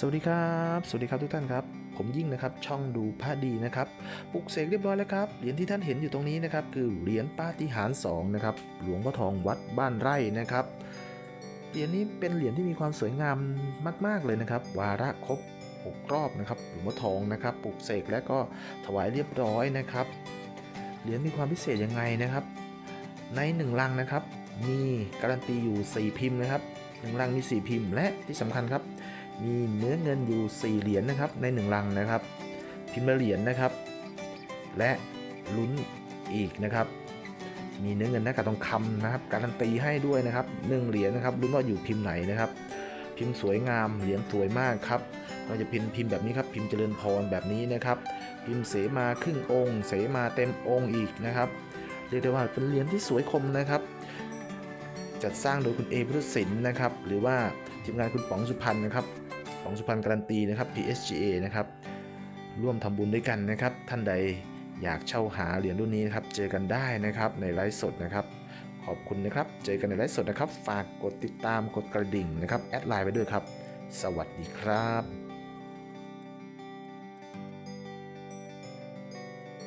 สวัสดีครับ สวัสดีครับทุกท่านครับ ผมยิ่งนะครับ ช่องดูพระดีนะครับ ปลุกเสกเรียบร้อยแล้วครับ เหรียญที่ท่านเห็นอยู่ตรงนี้นะครับ คือเหรียญปาฏิหาริย์สองนะครับ หลวงพ่อทองวัดบ้านไร่นะครับ เหรียญนี้เป็นเหรียญที่มีความสวยงามมาก ๆ เลยนะครับ วาระครบ 6 รอบนะครับ หลวงพ่อทองนะครับ ปลุกเสกและก็ถวายเรียบร้อยนะครับ เหรียญมีความพิเศษยังไงนะครับ ในหนึ่งลังนะครับ มีการันตีอยู่ 4 พิมพ์นะครับหนึ่งลังมี 4 พิมพ์ และที่สำคัญครับ มีเนื้อเงินอยู่ 4 เหรียญนะครับใน 1 ลังนะครับ พิมพ์เหรียญนะครับ และลุ้นอีกนะครับ มีเนื้อเงินหน้ากากทองคำนะครับ การันตีให้ด้วยนะครับหนึ่งเหรียญนะครับลุ้นว่าอยู่พิมพ์ไหนนะครับ พิมพ์สวยงามเหรียญสวยมากครับก็จะพิมพ์พิมพ์แบบนี้ครับพิมพ์เจริญพรแบบนี้นะครับพิมพ์เสมาครึ่งองค์ เสมาเต็มองค์อีกนะครับเรียกได้ว่าเป็นเหรียญที่สวยคมนะครับ จัดสร้างโดยคุณเอพุทธศิลป์นะครับ หรือว่าทีมงานคุณป๋องสุพรรณนะครับ ของสุพรรณการันตีนะครับ PSGA นะครับร่วมทำบุญด้วยกันนะครับ ท่านใดอยากเช่าหาเหรียญรุ่นนี้นะครับ เจอกันได้นะครับในไลฟ์สดนะครับ ขอบคุณนะครับ เจอกันในไลฟ์สดนะครับ ฝากกดติดตามกดกระดิ่งนะครับ แอดไลน์ไปด้วยครับ สวัสดีครับ